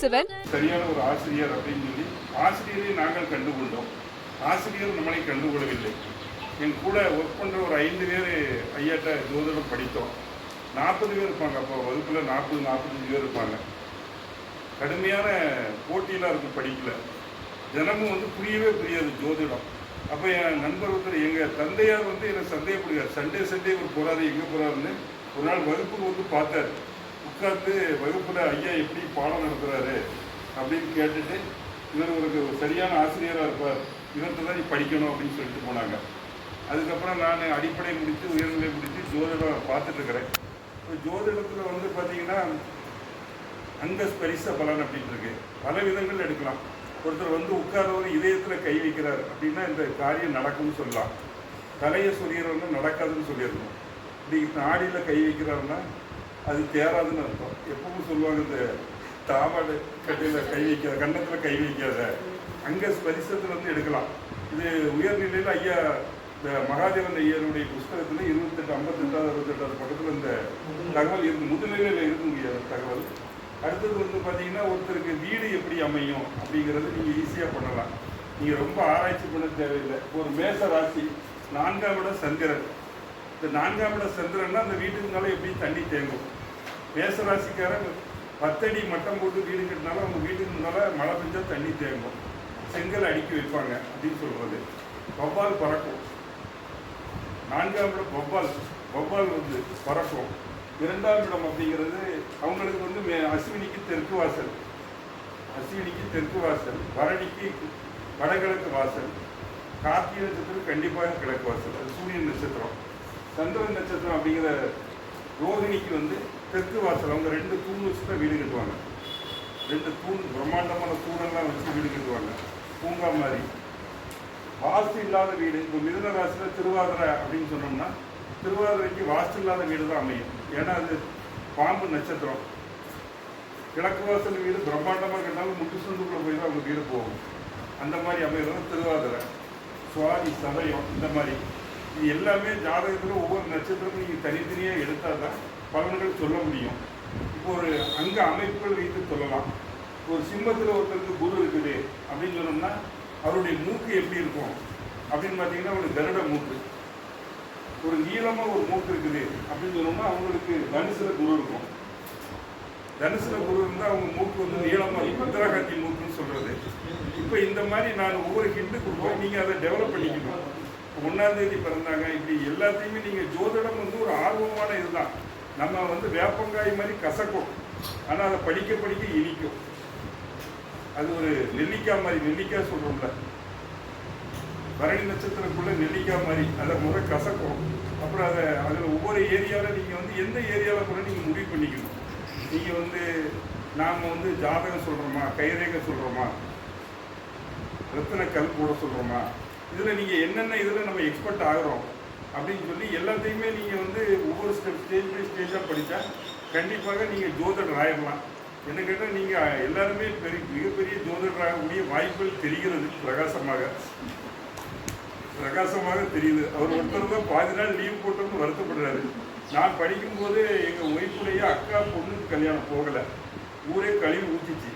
சிவன். சரியான ஒரு ஆசிரியர் அப்படின்னு சொல்லி ஆசிரியரை நாங்கள் கண்டுகொண்டோம். ஆசிரியர் நம்மளை கண்டுகொள்ளவில்லை. என் கூட ஒர்க் பண்ணுற ஒரு ஐந்து பேர் ஐயாட்ட ஜோதிடம் படித்தோம். நாற்பது பேர் இருப்பாங்க. அப்போ வகுப்பில் நாற்பது நாற்பத்தஞ்சு பேர் இருப்பாங்க. கடுமையான போட்டியெலாம் இருக்கும் படிக்கல தினமும் வந்து புரியவே புரியாது ஜோதிடம். அப்போ என் நண்பர் ஒருத்தர் எங்கள் தந்தையார் வந்து என்னை சந்தேகப்படுகிறார். சண்டே சண்டே ஒரு போகிறாரு எங்கே போகிறாருன்னு ஒரு நாள் வகுப்புக்கு வந்து பார்த்தாரு. உட்காந்து வகுப்பில் ஐயா எப்படி பாடம் நடத்துகிறாரு அப்படின்னு கேட்டுட்டு இவர் ஒரு சரியான ஆசிரியராக இருப்பார். இவர்கிட்ட தான் நீ படிக்கணும் அப்படின்னு சொல்லிட்டு போனாங்க. அதுக்கப்புறம் நான் அடிப்படை முடித்து உயர்நிலை முடித்து ஜோதிடம் பார்த்துட்ருக்குறேன் இப்போ ஜோதிடத்தில் வந்து பார்த்தீங்கன்னா அங்கஸ் பரிச பலன் அப்படின்ட்டுருக்கு இருக்கு. பல விதங்கள் எடுக்கலாம். ஒருத்தர் வந்து உட்கார்றவர் இதயத்தில் கை வைக்கிறார் அப்படின்னா இந்த காரியம் நடக்கும்னு சொல்லலாம். தலையை சொல்கிறவங்க நடக்காதுன்னு சொல்லிடணும். இப்படி நாடியில் கை வைக்கிறாருன்னா அது தேராதுன்னு அர்த்தம். எப்பவும் சொல்லுவாங்க இந்த தாவாடு கட்டையில் கை வைக்காத கன்னத்தில் கை வைக்காத அங்கே ஸ்பரிசத்தில் வந்து எடுக்கலாம். இது உயர்நிலையில் ஐயா இந்த மகாதேவன் ஐயருடைய புஸ்தகத்தில் இருபத்தெட்டு ஐம்பத்தெட்டாவது அறுபத்தெட்டாவது பக்கத்தில் இந்த தகவல் இருக்கு. முதுநிலையில் இருக்குங்க தகவல். அடுத்தது வந்து பார்த்தீங்கன்னா ஒருத்தருக்கு வீடு எப்படி அமையும் அப்படிங்கிறது நீங்கள் ஈஸியாக பண்ணலாம். நீங்கள் ரொம்ப ஆராய்ச்சி பண்ண தேவையில்லை. ஒரு மேச ராசி நான்காம் இடம் சந்திரன். இந்த நான்காம் இடம் சந்திரன்னா அந்த வீட்டுக்குனால எப்படி தண்ணி தேங்கும்? மேசராசிக்காரன் பத்தடி மட்டம் போட்டு வீடு கட்டினாலும் அவங்க வீட்டுக்கு இருந்தாலும் மழை பெஞ்சால் தண்ணி தேங்கும். செங்கல் அடுக்கி வைப்பாங்க அப்படின்னு சொல்கிறது பவ்வால் பறக்கும். நான்காம் இடம் பவ்வால் பவ்வால் வந்து பறக்கும். இரண்டாம் இடம் அப்படிங்கிறது அவங்களுக்கு வந்து மே- அஸ்வினிக்கு தெற்கு வாசல். அஸ்வினிக்கு தெற்கு வாசல். பரணிக்கு வடகிழக்கு வாசல். கார்த்திகை நட்சத்திரம் கண்டிப்பாக கிழக்கு வாசல். அது சூரியன் நட்சத்திரம். சந்திரன் நட்சத்திரம் அப்படிங்கிற ரோகிணிக்கு வந்து தெற்கு வாசல் அவங்க ரெண்டு தூண் வச்சு தான் வீடு கட்டுவாங்க. ரெண்டு தூண் பிரம்மாண்டமான தூணெல்லாம் வச்சு வீடு கட்டுவாங்க. பூங்கா மாதிரி. வாஸ்து இல்லாத வீடு. இப்போ மிதன ராசியில் திருவாதிரை அப்படின்னு சொன்னோம்னா திருவாதிரைக்கு வாஸ்து இல்லாத வீடு தான் அமையும். ஏன்னா அது பாம்பு நட்சத்திரம். கிழக்கு வாசல் வீடு பிரம்மாண்டமாக கட்டினாலும் முட்டு சொந்துக்குள்ள போய் தான் அவங்க வீடு போகும். அந்த மாதிரி அமைகிறது திருவாதிரை. சுவாதி சதயம் இந்த மாதிரி. இது எல்லாமே ஜாதகத்தில் ஒவ்வொரு நட்சத்திரமும் நீங்கள் தனித்தனியாக எடுத்தால் தான் பலன்கள் சொல்ல முடியும். இப்போ ஒரு அங்க அமைப்புகள் வைத்து சொல்லலாம். ஒரு சிம்மத்தில் ஒருத்தருக்கு குரு இருக்குது அப்படின்னு சொன்னோம்னா அவருடைய மூக்கு எப்படி இருக்கும்? அப்படின்னு பார்த்தீங்கன்னா ஒரு கருட மூக்கு. ஒரு நீளமாக ஒரு மூக்கு இருக்குது அப்படின்னு சொன்னோம்னா அவங்களுக்கு தனுசுல குரு இருக்கும். தனுசுல குரு இருந்தால் அவங்க மூக்கு வந்து நீளமாக இருக்கும். இந்திராகாந்தி மூக்குன்னு சொல்கிறது இப்போ இந்த மாதிரி நான் ஒவ்வொரு ஹிண்டு கொடுப்போம் நீங்கள் அதை டெவலப் பண்ணிக்கணும். ஒன்றாம் தேதி பிறந்தாங்க. இப்படி எல்லாத்தையுமே நீங்கள் ஜோதிடம் வந்து ஒரு ஆர்வமான இதுதான். நம்ம வந்து வேப்பங்காய் மாதிரி கசக்கும். ஆனால் அதை படிக்க படிக்க இனிக்கும். அது ஒரு நெல்லிக்காய் மாதிரி நெல்லிக்காய் சொல்கிறோம்ல பரணி நட்சத்திரக்குள்ள நெல்லிக்காய் மாதிரி அதை முறை கசக்கும். அப்புறம் அதை அதில் ஒவ்வொரு ஏரியாவில் நீங்கள் வந்து எந்த ஏரியாவில் கூட நீங்கள் முடிவு பண்ணிக்கணும். நீங்கள் வந்து நாம் வந்து ஜாதகம் சொல்கிறோமா கைரேகை சொல்கிறோமா ரத்தின கல் கூட சொல்கிறோமா இதில் நீங்கள் என்னென்ன இதில் நம்ம எக்ஸ்பர்ட் ஆகிறோம் அப்படின்னு சொல்லி எல்லாத்தையுமே நீங்கள் வந்து ஒவ்வொரு ஸ்டெப் ஸ்டேஜ் பை ஸ்டேஜாக படித்தா கண்டிப்பாக நீங்கள் ஜோதிடர் ஆயிடலாம் என்ன கேட்டால் நீங்கள் எல்லாருமே பெரிய மிகப்பெரிய ஜோதிடர் ஆகக்கூடிய வாய்ப்புகள் தெரிகிறது பிரகாசமாக. பிரகாசமாக தெரியுது. அவர் ஒருத்தர் தான் பாதி நாள் லீவ் போட்டோம்னு வருத்தப்படுறாரு. நான் படிக்கும்போது எங்கள் ஒய்ஃபுடைய அக்கா பொண்ணுக்கு கல்யாணம் போகலை. ஊரே கழுவி ஊற்றிச்சு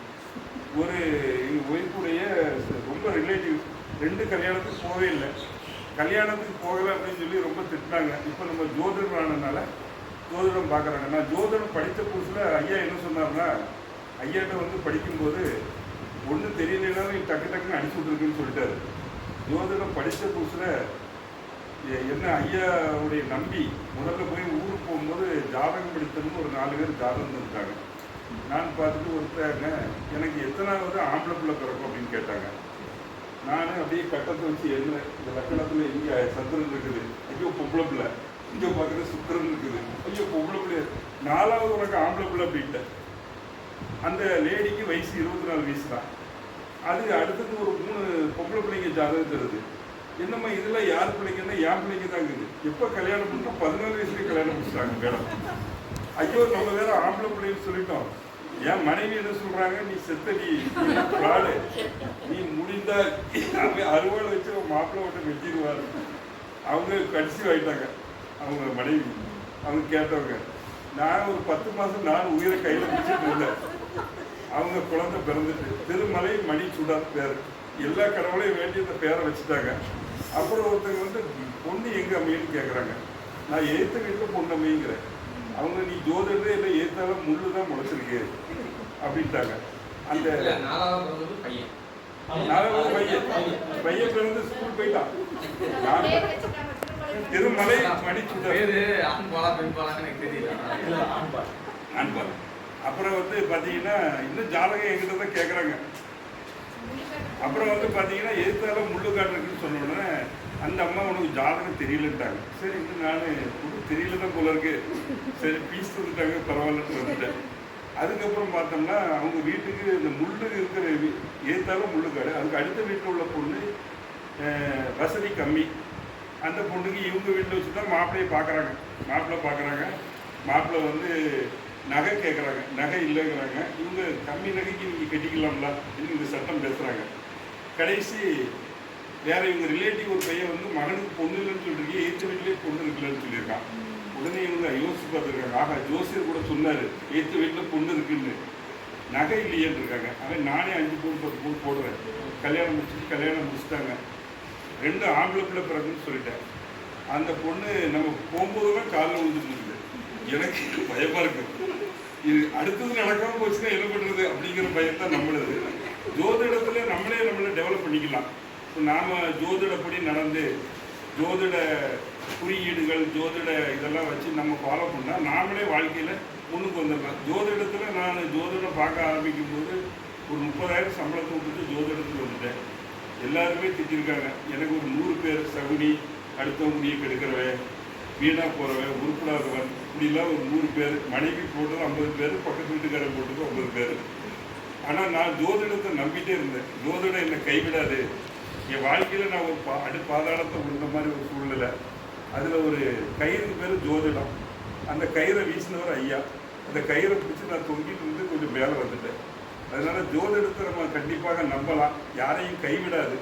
ஒரு எங்கள் ஒய்ஃபுடைய ரொம்ப ரிலேட்டிவ் ரெண்டு கல்யாணத்துக்கு போகவே இல்லை. கல்யாணத்துக்கு போகலை அப்படின்னு சொல்லி ரொம்ப திட்டினாங்க. இப்போ நம்ம ஜோதிடம் ஆனதுனால ஜோதிடம் பார்க்குறாங்க நான் ஜோதிடம் படித்த புதுசில் ஐயா என்ன சொன்னார்னா ஐயாட்ட வந்து படிக்கும்போது ஒன்றும் தெரியலனாலும் நீ டக்கு டக்குன்னு அடிச்சு விட்ருக்குன்னு சொல்லிட்டாரு. ஜோதிடம் படித்த புதுசில் என்ன ஐயாவுடைய நம்பி முதல்ல போய் ஊருக்கு போகும்போது ஜாதகம் படித்ததுன்னு ஒரு நாலு பேர் ஜாதகம் தந்துட்டாங்க நான் பார்த்துட்டு ஒருத்தங்க எனக்கு எத்தனாவது ஆம்பளை பிள்ளை பிறக்கும்? அப்படின்னு கேட்டாங்க. நானே அப்படியே கட்டத்தை வச்சு என்ன இந்த லக்கணத்தில் இங்கே சந்திரன் இருக்குது. ஐயோ பொம்பளை பிள்ளை. இங்கே பார்க்குறது சுக்கரன் இருக்குது. ஐயோ பொம்பளை பிள்ளை. நாலாவது உனக்கு ஆம்பளை பிள்ளை அப்படின்ட்டேன். அந்த லேடிக்கு வயசு இருபத்தி நாலு வயசு தான். அது அடுத்தது ஒரு மூணு பொம்பளை பிள்ளைங்க ஜாதகம் தருது. என்னம்மா இதெல்லாம் யார் பிள்ளைங்கன்னா என் பிள்ளைங்க தான் இருக்குது. எப்போ கல்யாணம் பண்ணுறோம் பதினாலு வயசுலேயே கல்யாணம் முடிச்சிட்டாங்க மேடம். ஐயோ நம்ம வேற ஆம்பளை பிள்ளைன்னு சொல்லிட்டோம். என் மனைவி என்ன சொல்றாங்க? நீ செத்த நீ நீ முடிந்தா அறுவாள் வச்சு மாப்பிள்ளை விட்டு வெட்டிடுவாரு அவங்க கடைசி வாங்கிட்டாங்க அவங்க மனைவி. அவங்க கேட்டவங்க நான் ஒரு பத்து மாசம் நான் உயிரை கையில பிடிச்சிட்டு இருந்தேன். அவங்க குழந்தை பிறந்துட்டு திருமலை மணி மணிச்சுடர் பேர். எல்லா கடவுளையும் வேண்டி அந்த பேரை வச்சுட்டாங்க. அப்புறம் ஒருத்தங்க வந்து பொண்ணு எங்க அமையுன்னு கேட்குறாங்க நான் எய்த்த வீட்டில் பொண்ணு அமைங்கிறேன் அவங்க நீ ஜோதிடரே இல்லை ஏத்தாலும் முள்ளு தான் முளைச்சிருக்கு. அப்படின்ட்டாங்க. அந்த நாலாவது பையன். நாலாவது பையன். பையன் பிறந்து ஸ்கூல் போயிட்டான். திருமலை அன்பார் அப்புறம் வந்து பார்த்தீங்கன்னா இன்னும் ஜாதகம் எங்கிட்ட தான் கேட்குறாங்க அப்புறம் வந்து பார்த்தீங்கன்னா எதிர்த்தால முள்ளு காட்டுறதுன்னு சொன்ன உடனே அந்த அம்மா உனக்கு ஜாதகம் தெரியலன்ட்டாங்க. சரி நான் உனக்கு தெரியல தான் போல இருக்கு. சரி பீஸ் தந்துட்டாங்க பரவாயில்லன்னு வந்துட்டேன். அதுக்கப்புறம் பார்த்தோம்னா அவங்க வீட்டுக்கு இந்த முள்ளு இருக்கிற ஏத்தாலும் முள்ளு காடு. அதுக்கு அடுத்த வீட்டில் உள்ள பொண்ணு வசதி கம்மி. அந்த பொண்ணுக்கு இவங்க வீட்டில் வச்சு தான் மாப்பிள்ளையை பார்க்குறாங்க. மாப்பிள்ளை பார்க்குறாங்க. மாப்பிள்ளை வந்து நகை கேட்குறாங்க நகை இல்லைங்கிறாங்க. இவங்க கம்மி நகைக்கு நீங்கள் கட்டிக்கலாம்ல அப்படின்னு இந்த சட்டம் பேசுகிறாங்க கடைசி வேற இவங்க ரிலேட்டிவ் ஒரு பையன் வந்து மகனுக்கு பொண்ணு இல்லைன்னு சொல்லிருக்கீங்க ஏற்று வீட்டிலே பொண்ணு இருக்குல்லன்னு சொல்லியிருக்கான். உடனே இவங்க யோசிச்சு பார்த்துருக்காங்க. ஆகா ஜோசியர் கூட சொன்னார் ஏற்று வீட்டில் பொண்ணு இருக்குன்னு. நகை இல்லையேன்னு இருக்காங்க. அவன் நானே அஞ்சு பவுன் பத்து பவுன் போடுறேன். கல்யாணம் முடிச்சுட்டு கல்யாணம் முடிச்சுட்டாங்க. ரெண்டு ஆம்பளை பிள்ளை பிறகுன்னு சொல்லிட்டேன். அந்த பொண்ணு நம்ம போகும்போதெல்லாம் காலில் விழுந்துட்டு எனக்கு பயமா இருக்கு. இது அடுத்தது நடக்காம போச்சுன்னா என்ன பண்றது? அப்படிங்கிற பயம் தான் நம்மளது. ஜோதிடத்துல நம்மளே நம்மளை டெவலப் பண்ணிக்கலாம். நாம் ஜோதிடப்படி நடந்து ஜோதிட குறியீடுகள் ஜோதிட இதெல்லாம் வச்சு நம்ம ஃபாலோ பண்ணால் நாமளே வாழ்க்கையில் முன்னுக்கு வந்துடலாம். ஜோதிடத்தில் நான் ஜோதிடம் பார்க்க ஆரம்பிக்கும் போது ஒரு முப்பதாயிரம் சம்பளத்தை விட்டுட்டு ஜோதிடத்துக்கு வந்துட்டேன். எல்லாருமே திட்டிருக்காங்க. எனக்கு ஒரு நூறு பேர் சகுனி அடுத்தவங்க முடியை கெடுக்கிறவன் வீணாக போகிறவன் உருப்படாதவன் இப்படிலாம் ஒரு நூறு பேர் மனைவி போட்டது ஐம்பது பேர் பக்கத்து வீட்டுக்காரன் போட்டது ஐம்பது பேர். ஆனால் நான் ஜோதிடத்தை நம்பிட்டே இருந்தேன். ஜோதிடம் என்னை கைவிடாது. என் வாழ்க்கையில் நான் ஒரு பா அடி பாதாளத்தை விழுந்த மாதிரி ஒரு சூழ்நிலை. அதில் ஒரு கயிறு பேர் ஜோதிடம். அந்த கயிறை வீசினவர் ஐயா. அந்த கயிறை பிடிச்சி நான் தொங்கிட்டு இருந்து கொஞ்சம் மேலே வந்துட்டேன். அதனால் ஜோதிடத்தை நம்ம கண்டிப்பாக நம்பலாம். யாரையும் கைவிடாது.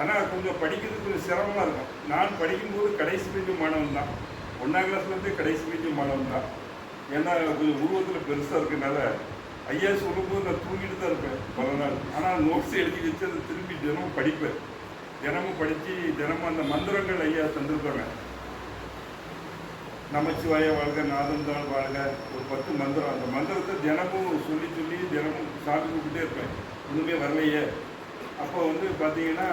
ஆனால் கொஞ்சம் படிக்கிறது கொஞ்சம் சிரமமாக இருக்கும். நான் படிக்கும்போது கடைசி பெஞ்சு மாணவன் தான். ஒன்றாம் கிளாஸ்லேருந்தே கடைசி பெஞ்சு மாணவன் தான். ஏன்னா கொஞ்சம் உருவத்தில் பெருசாக இருக்கனால ஐயா சொல்லும்போது நான் தூங்கிட்டு தான் இருப்பேன். பல ஆனால் நோட்ஸ் எழுதி வச்சு அதை திரும்பி தினமும் படிப்பேன். தினமும் படித்து தினமும் அந்த மந்திரங்கள் ஐயா தந்திருப்பாங்க. நமச்சிவாய வாழ்க நாதந்தாள் வாழ்க ஒரு பத்து மந்திரம். அந்த மந்திரத்தை தினமும் சொல்லி சொல்லி தினமும் சாமி கூப்பிட்டே இருப்பேன். ஒன்றுமே வரலையே. அப்போ வந்து பார்த்தீங்கன்னா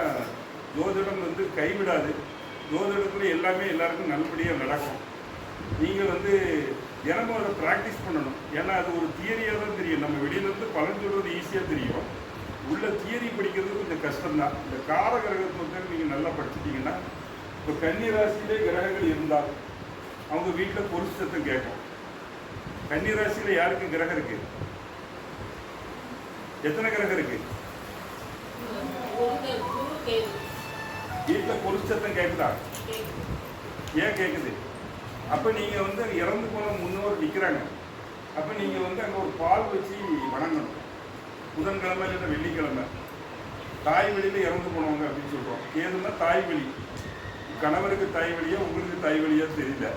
ஜோதிடம் வந்து கைவிடாது. ஜோதிடத்தில் எல்லாமே எல்லாருக்கும் நல்லபடியாக நடக்கும். நீங்கள் வந்து தினமும் அதை ப்ராக்டிஸ் பண்ணணும். ஏன்னா அது ஒரு தியரியாக தான் தெரியும். நம்ம வெளியிலேருந்து பலன் சொல்கிறது ஈஸியாக தெரியும். உள்ள தியரி படிக்கிறது கொஞ்சம் கஷ்டம்தான். இந்த கார கிரகத்தை வந்து நீங்கள் நல்லா படிச்சிட்டிங்கன்னா இப்போ கன்னி ராசியிலே கிரகங்கள் இருந்தால் அவங்க வீட்டில் பொருள் சத்தம் கேட்கும். கன்னி ராசியில யாருக்கு கிரகம் இருக்கு? எத்தனை கிரகம் இருக்கு? வீட்டில் பொருள் சத்தம் கேட்குதா. ஏன் கேட்குது? அப்போ நீங்கள் வந்து இறந்து போன முன்னோர் நிற்கிறாங்க அப்போ நீங்கள் வந்து அங்கே ஒரு பால் வச்சு வணங்கணும். புதன்கிழமை இல்லைன்னா வெள்ளிக்கிழமை. தாய் வழியில் இறந்து போனவங்க அப்படின்னு சொல்கிறோம் ஏதுன்னா தாய் வழி? கணவருக்கு தாய் வழியோ உங்களுக்கு தாய் வழியோ தெரியல.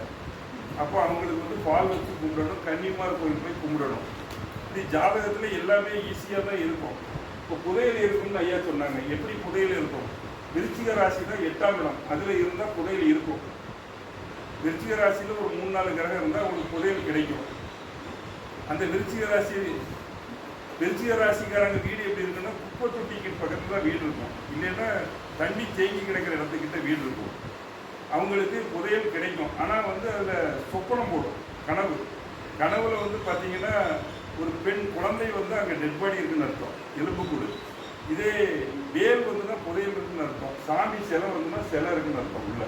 அப்போ அவங்களுக்கு வந்து பால் வச்சு கும்பிடணும் கன்னிமார் கோயில் போய் கும்பிடணும். இது ஜாதகத்தில் எல்லாமே ஈஸியாக தான் இருக்கும். இப்போ புதையல் இருக்கும்னு ஐயா சொன்னாங்க. எப்படி புதையல் இருக்கும்? விருச்சிக ராசி தான் எட்டாம் இடம். அதில் இருந்தால் புதையல் இருக்கும். விருச்சிக ராசியில் ஒரு மூணு நாலு கிரகம் இருந்தால் உங்களுக்கு புதையல் கிடைக்கும். அந்த விருச்சிக ராசி விருச்சிக ராசிக்காரங்க வீடு எப்படி இருக்குன்னா குப்பை தொட்டிக்கு பக்கத்தில் தான் வீடு இருக்கும். இல்லைன்னா தண்ணி தேங்கி கிடக்கிற இடத்துக்கிட்ட வீடு இருக்கும். அவங்களுக்கு புதையல் கிடைக்கும். ஆனால் வந்து அதில் சொப்பனம் போடும் கனவு. கனவுல வந்து பார்த்தீங்கன்னா ஒரு பெண் குழந்தை வந்து அங்கே டெட் பாடி இருக்குன்னு அர்த்தம். எலும்புக்கூடு இதே வேல் வந்துன்னா புதையல் இருக்குன்னு அர்த்தம். சாமி சிலை வந்துன்னா சிலை இருக்குன்னு அர்த்தம் உள்ள.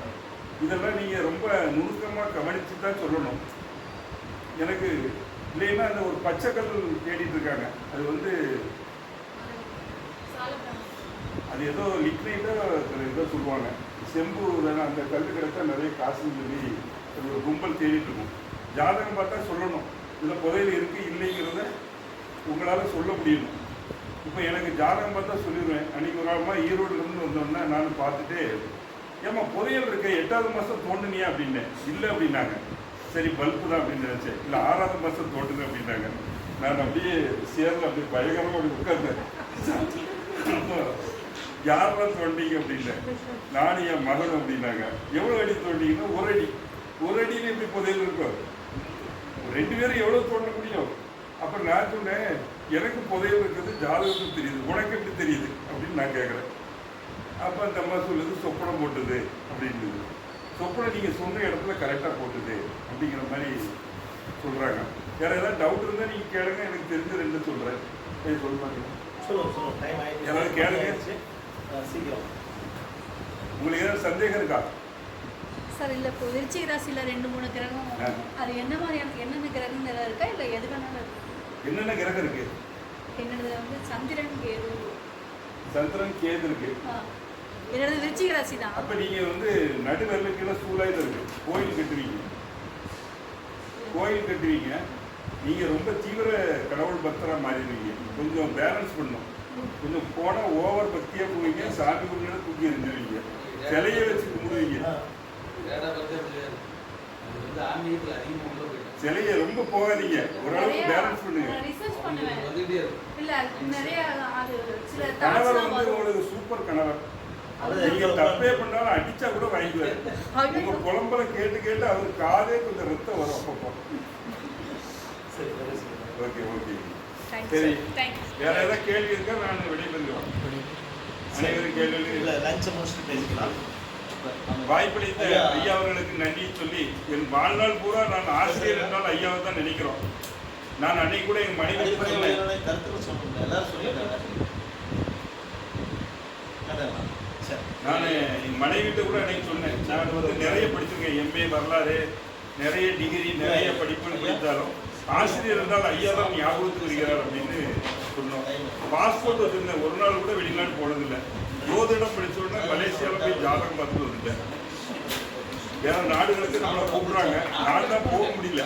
இதெல்லாம் நீங்கள் ரொம்ப நுணுக்கமாக கவனித்து தான் சொல்லணும். எனக்கு இல்லைன்னா அந்த ஒரு பச்சைக்கல் தேடிட்டு இருக்காங்க. அது வந்து அது ஏதோ லிக்னைட்டோ ஏதோ சொல்லுவாங்க. செம்பு தானே அந்த கல் கிடைத்தா நிறைய காசுன்னு சொல்லி ஒரு கும்பல் தேடிட்டு இருக்கும். ஜாதகம் பார்த்தா சொல்லணும். இதில் புதையில் இருக்குது இல்லைங்கிறத உங்களால் சொல்ல முடியும். இப்போ எனக்கு ஜாதகம் பார்த்தா சொல்லிடுவேன். அன்னைக்கு ஒரு நாள்மா ஈரோடுலேருந்து வந்தோன்னா நான் பார்த்துட்டு ஏம்மா புதையல் இருக்க எட்டாவது மாதம் தோண்டினியா அப்படின்னேன் இல்லை அப்படின்னாங்க. சரி பல்பு தான் அப்படின்னு நினச்சேன். இல்லை ஆறாவது மாதம் தோண்டுங்க அப்படின்னாங்க. நான் அப்படியே சேர்ந்து அப்படியே பயங்கரமாக அப்படி உட்கார்ந்தேன். யாரெல்லாம் தோண்டிங்க அப்படின்னேன் நானும் என் மகன் அப்படின்னாங்க. எவ்வளோ அடி தோண்டிங்கன்னா ஒரு அடி. ஒரு அடியில் எப்படி புதையல் இருக்கும் ரெண்டு பேரும் எவ்வளோ தோண்ட முடியும்? அப்புறம் நான் சொன்னேன் எனக்கு புதையல் இருக்கிறது ஜாதகத்துக்கு தெரியுது உனக்கு எப்படி தெரியுது? அப்படின்னு நான் கேட்குறேன். அப்ப அந்த அம்மா சொல்லுது சொப்பனம் போட்டுது அப்படின்னு சொப்பனம் நீங்க சொன்ன இடத்துல கரெக்டா போட்டுது அப்படிங்கிற மாதிரி சொல்றாங்க. வேற ஏதாவது டவுட் இருந்தா நீங்க கேளுங்க எனக்கு தெரிஞ்ச ரெண்டு சொல்றேன். ஏய், சொல்ல மாட்டீங்க சொல்லுங்க சொல்லுங்க. டைம் கேளுங்க. சீக்கிரம். உங்களுக்கு ஏதாவது சந்தேகம் இருக்கா? சார் இல்லை இப்போ விருச்சிக ராசியில் ரெண்டு மூணு கிரகம். அது என்ன மாதிரியான என்னென்ன கிரகம் ஏதாவது இருக்கா? இல்லை எது வேணாலும் என்னென்ன கிரகம் இருக்கு? என்னோடது வந்து சந்திரன் கேது. சந்திரன் கேது இருக்கு. ஆ. என்னோடது விருச்சிக ராசி தான் அப்ப நீங்க வந்து கீழே சூழாயுத இருக்கு. கோயில் கட்டுவீங்க கோயில் கட்டுவீங்க நீங்க ரொம்ப தீவிர கடவுள் பக்தரா மாறிடுவீங்க கொஞ்சம் பேலன்ஸ் பண்ணும். கொஞ்சம் போனா ஓவர் பக்தியா போவீங்க. சாமி கும்பிட தூக்கி எறிஞ்சிருவீங்க சிலையை வச்சு கும்பிடுவீங்க. சிலையை ரொம்ப போகாதீங்க. ஓரளவுக்கு பேலன்ஸ் பண்ணுங்க. கணவர் வந்து உங்களுக்கு சூப்பர் கணவர். நீங்க தப்பே பண்ணாலும் அடிச்சா கூட வாங்கிக்குவாரு உங்க புலம்பல கேட்டு கேட்டு அவர் காதே கொஞ்சம் ரத்தம் வரும் அப்பப்போ. Okay okay. சரி. வேற ஏதாவது கேள்வி இருக்கா? நான் விடைபெறுகிறோம். அனைவரும் இல்ல கேள்வி லஞ்ச் முடிச்சுட்டு பேசிக்கலாம். வாய்ப்பளித்த ஐயா. அவர்களுக்கு நன்றி சொல்லி என் வாழ்நாள் பூரா நான் ஆசிரியர் என்றால் ஐயாவை தான் நினைக்கிறோம். நான் அன்னைக்கு கூட என் மனைவி கருத்துக்கள் சொல்லுங்க. எல்லாரும் அதான். நான் என் மனைவிட்ட கூட அன்னைக்கு சொன்னேன். நான் வந்து நிறைய படிச்சிருக்கேன். எம்ஏ வரலாறு நிறைய டிகிரி நிறைய படிப்புன்னு படித்தாலும் ஆசிரியர் என்றால் ஐயா தான் ஞாபகத்துக்கு வருகிறார் அப்படின்னு சொன்னோம். பாஸ்போர்ட் வச்சிருந்தேன். ஒரு நாள் கூட வெளிநாடு போனதில்லை. ஜோதிடம் படிச்ச உடனே மலேசியாவில் போய் ஜாதகம் பார்த்துட்டு வந்துட்டேன். வேற நாடுகளுக்கு நம்மளை கூப்பிடுறாங்க. நான் தான் போக முடியல.